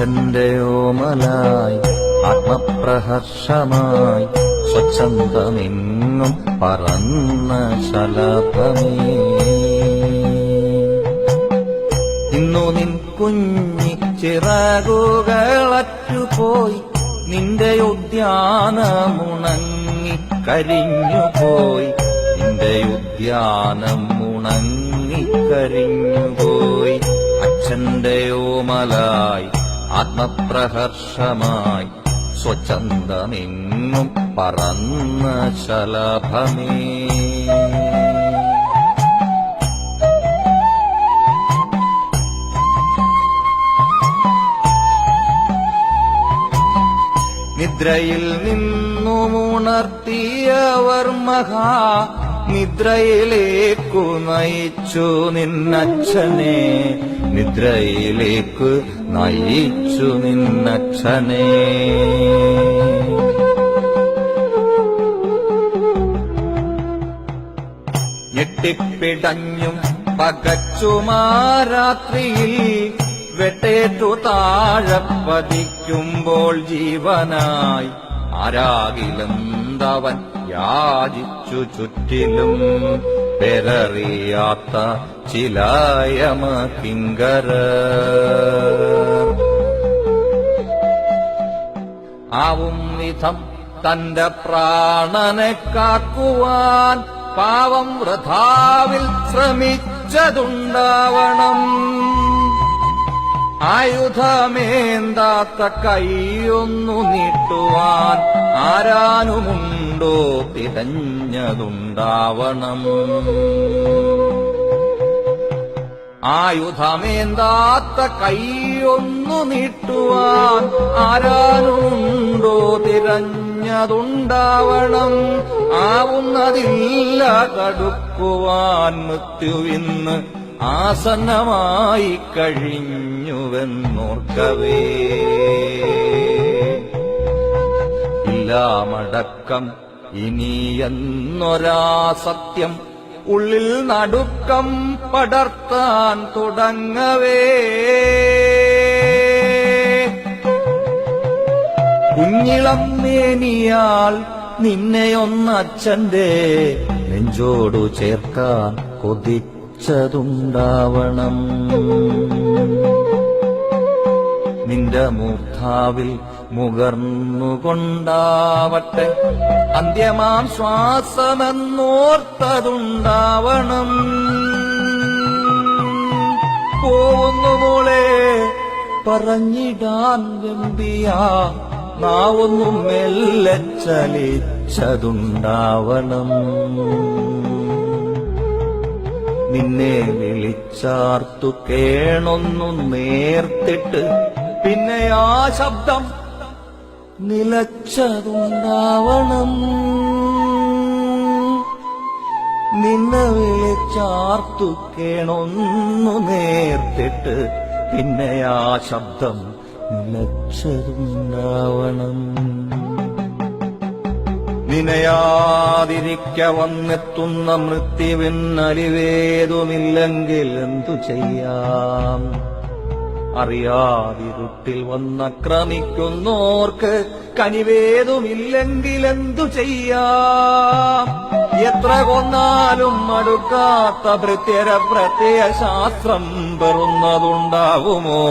അച്ഛന്റെ ഓമലായി ആത്മപ്രഹർഷമായി സ്വച്ഛന്തമെങ്ങും പറന്ന ശലഭമേ. ഇന്നു നിൻ കുഞ്ഞി ചിറകുകളറ്റുപോയി നിന്റെ ഉദ്യാനമുണങ്ങി കരിഞ്ഞുപോയി നിന്റെ ഉദ്യാനം ഉണങ്ങി കരിഞ്ഞുപോയി അച്ഛന്റെ ഓമലായി ആത്മപ്രഹർഷമായി സ്വച്ഛന്തമെങ്ങും പറന്ന ശലഭമേ. നിദ്രയിൽ നിന്നുമുണർത്തിയവർ മഹാ നിദ്രയിലേക്കു നയിച്ചു നിന്നച്ഛനെ. നിദ്രയിലേക്കു നയിച്ചു നിന്നച്ഛനെ. ഞെട്ടിപ്പിടഞ്ഞും പകച്ചുമാരാത്രിയിൽ വെട്ടേറ്റു താഴപ്പതിക്കുമ്പോൾ ജീവനായി ആരാകിലെന്തവൻ യാചിച്ചു ചുറ്റിലും പെരറിയാത്ത ചിലായമ കിങ്കര. ആവും വിധം തന്റെ പ്രാണനെ കാക്കുവാൻ പാവം വൃഥാവിൽ ശ്രമിച്ചതുണ്ടാവണം. ആയുധമേന്താത്ത കൈയൊന്നു നീട്ടുവാൻ ആരാനുമുണ്ടോ തിരഞ്ഞതുണ്ടാവണം ആയുധമേന്താത്ത കൈയൊന്നു നീട്ടുവാൻ ആരാനുണ്ടോ തിരഞ്ഞതുണ്ടാവണം ആവുന്നതില്ല കടുക്കുവാൻ മൃത്യുവിന്ന് ആസന്നമായി കഴിഞ്ഞുവെന്നോർക്കവേ. ഇല്ലാമടക്കം ഇനിയെന്നൊരാ സത്യം ഉള്ളിൽ നടുക്കം പടർത്താൻ തുടങ്ങവേ. കുഞ്ഞിളം മേനിയാൽ നിന്നെയൊന്നച്ഛന്റെ നെഞ്ചോടു ചേർക്കാൻ കൊതിച്ചതുണ്ടാവണം നിന്റെ മൂർധാവിൽ മുകർന്നുകൊണ്ടാവട്ടെ. അന്ത്യമാം ശ്വാസമെന്നോർത്തതുണ്ടാവണം. പോകുന്നു മോളെ പറഞ്ഞിടാൻ വെമ്പിയ. നാവൊന്നും മെല്ലെ ചലിച്ചതുണ്ടാവണം നിന്നെ വിളിച്ചാർത്തു കേണൊന്നു നേർത്തിട്ട്. പിന്നെ ആ ശബ്ദം നിലച്ചതുണ്ടാവണം. നിന്നെ വിളിച്ചാർത്തു കേണൊന്നു നേർത്തിട്ട്. പിന്നെ ആ ശബ്ദം നിലച്ചതുണ്ടാവണം. നിനയാതിരിക്ക വന്നെത്തുന്ന മൃത്യുവിന്നലിവേതുമില്ലെങ്കിൽ എന്തു ചെയ്യാം? അറിയാതിരുട്ടിൽ വന്നക്രമിക്കുന്നോർക്ക് കനിവേതുമില്ലെങ്കിൽ എന്തു ചെയ്യാം? എത്ര കൊന്നാലും മടുക്കാത്ത പ്രത്യര പ്രത്യയ ശാസ്ത്രം പെറുന്നതുണ്ടാവുമോ?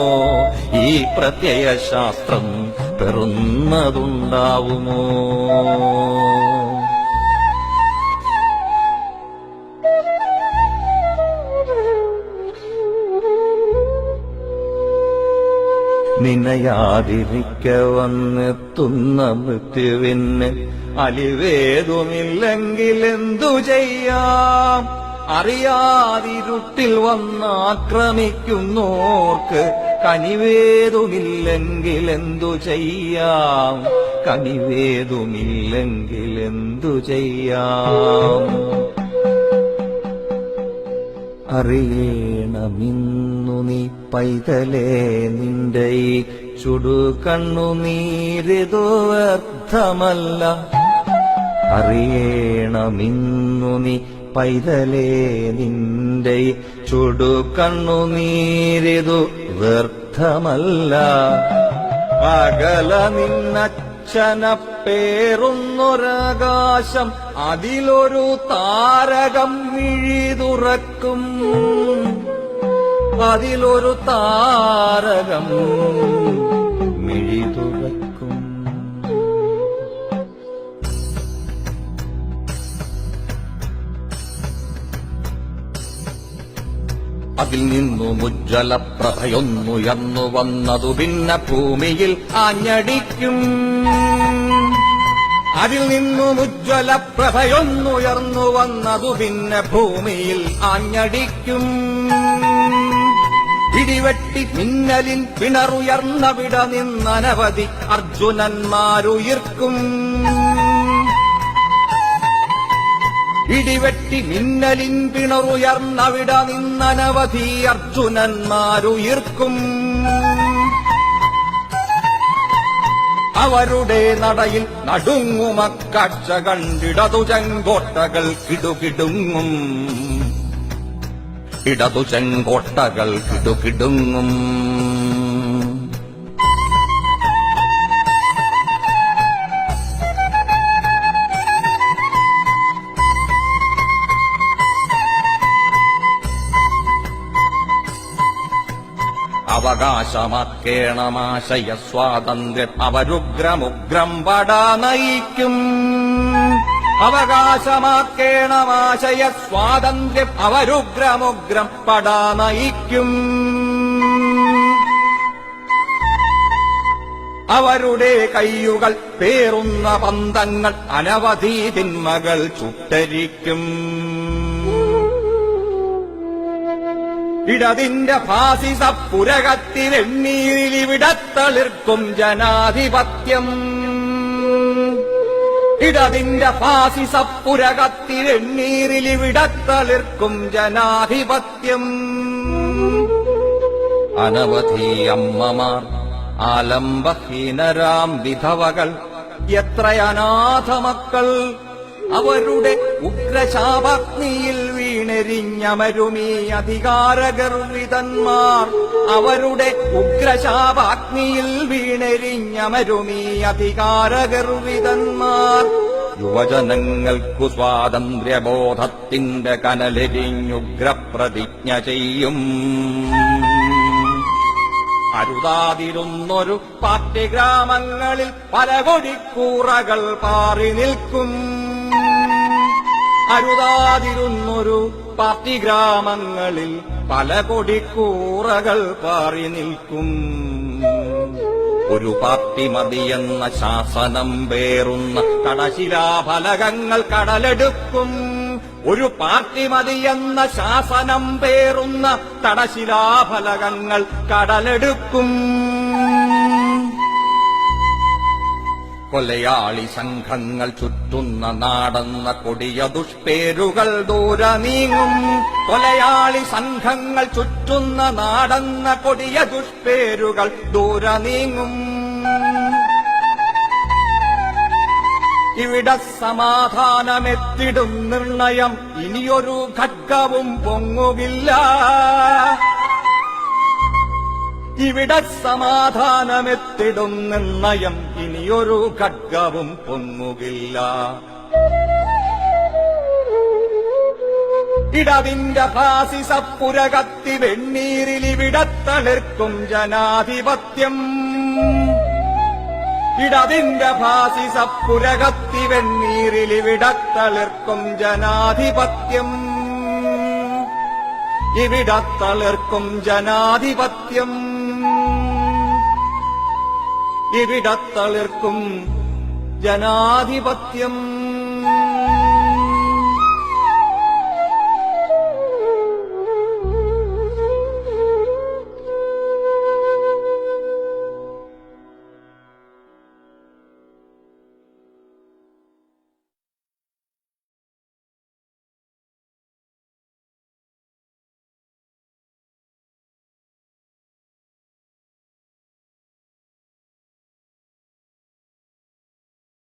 ഈ പ്രത്യയ ശാസ്ത്രം പെറുന്നതുണ്ടാവുമോ നിനയാതിരിക്ക വന്നെത്തുന്ന മൃത്യുവിന് അലിവേതുമില്ലെങ്കിൽ എന്തു ചെയ്യാം? അറിയാതിരുട്ടിൽ വന്നാക്രമിക്കുന്നോർക്ക് കനിവേതുമില്ലെങ്കിൽ എന്തു ചെയ്യാം? കനിവേതുമില്ലെങ്കിൽ എന്തു ചെയ്യാം? അറിയണമിന്നു നീ പൈതലേ നിന്റെ ഈ ചുടുകണ്ണുനീരിതു അറിയണമിന്നു നീ പൈതലേ നിന്റെ ചുടുകണ്ണുനീരിതു വ്യർത്ഥമല്ല. അകല നിന്നച്ഛന പേറുന്നൊരാകാശം അതിലൊരു താരകം മിഴിതുറക്കും. അതിലൊരു താരകം മിഴിതുറക്കും. അതിൽ നിന്നു മുജ്ജല പ്രഭയൊന്നുയർന്നു വന്നതു ഭിന്ന ഭൂമിയിൽ ആഞ്ഞടിക്കും. അതിൽ നിന്നു പ്രഭയൊന്നുയർന്നു വന്നതു ഭിന്ന ഭൂമിയിൽ ആഞ്ഞടിക്കും. ഇടിവെട്ടി മിന്നലിൻ പിണറുയർന്നവിട നിന്നനവധി അർജുനന്മാരുയിർക്കും. ഇടിവെട്ടി മിന്നലിൻ പിണറുയർന്നവിട നിന്നനവധി അർജുനന്മാരുയിർക്കും. അവരുടെ നടയിൽ നടുങ്ങുമക്കാഴ്ച കണ്ടിടതു ചെങ്കോട്ടകൾ കിടുകിടുങ്ങും. ഇടതു ചെങ്കോട്ടകൾ കിടുകിടുങ്ങും. അവകാശമാക്കേണമാശയ സ്വാതന്ത്ര്യം അവരുഗ്രമുഗ്രം പട നയിക്കും. അവകാശമാക്കേണമാശയ സ്വാതന്ത്ര്യം അവരുഗ്രമുഗ്രം പടാ നയിക്കും. അവരുടെ കയ്യുകൾ പേറുന്ന പന്തങ്ങൾ അനവധി തിന്മകൾ ചുട്ടരിക്കും. ഇടതിന്റെ ഫാസിസ പുരകത്തിലെണ്ണീരിലിവിടത്തളിർക്കും ജനാധിപത്യം. ഇടതിന്റെ ഫാസിസ പുരകത്തിലെണ്ണീരിലിവിടത്തളിർക്കും ജനാധിപത്യം. അനവധി അമ്മമാർ ആലംബഹീനരാം വിധവകൾ എത്ര അനാഥ മക്കൾ അവരുടെ ഉഗ്രശാപാഗ്നിയിൽ വീണെരിഞ്ഞമരുമീ അധികാരഗർവിതന്മാർ അവരുടെ ഉഗ്രശാപാഗ്നിയിൽ വീണെരിഞ്ഞമരുമീ അധികാരഗർവിതന്മാർ യുവജനങ്ങൾക്കു സ്വാതന്ത്ര്യബോധത്തിന്റെ കനലെരിഞ്ഞുഗ്രപ്രതിജ്ഞ ചെയ്യും. അരുതാതിരുന്നൊരു പാർട്ടി ഗ്രാമങ്ങളിൽ പല കൊടിക്കൂറകൾ പാറി നിൽക്കും. അരുതാതിരുന്നൊരു പാർട്ടി ഗ്രാമങ്ങളിൽ പല കൊടിക്കൂറകൾ പാറി നിൽക്കും. ഒരു പാർട്ടി മതിയെന്ന ശാസനം പേറുന്ന കടശിലാഫലകങ്ങൾ കടലെടുക്കും. ഒരു പാർട്ടി മതിയെന്ന ശാസനം പേറുന്ന തടശിലാഫലകങ്ങൾ കടലെടുക്കും. കൊലയാളി സംഘങ്ങൾ ചുറ്റുന്ന നാടെന്ന കൊടിയ ദുഷ്പേരുകൾ ദൂര നീങ്ങും. കൊലയാളി സംഘങ്ങൾ ചുറ്റുന്ന നാടെന്ന കൊടിയ ദുഷ്പേരുകൾ ദൂര നീങ്ങും. ഇവിടെ സമാധാനമെത്തിടും നിർണയം. ഇനിയൊരു ഖഡ്ഗവും പൊങ്ങുകില്ല ഇവിടെ സമാധാനമെത്തിടുന്ന നയം ഇനിയൊരു ഖഡ്ഗവും പൊങ്ങുകില്ല ഇടതിന്റെ ഫാസിസ പുരകത്തി തളിർക്കും ജനാധിപത്യം. ഇടതിന്റെ ഫാസിസ പുരകത്തി തളിർക്കും ജനാധിപത്യം. ഇവിടത്തളിർക്കും ജനാധിപത്യം. ഇവിടത്തളിർക്കും ജനാധിപത്യം.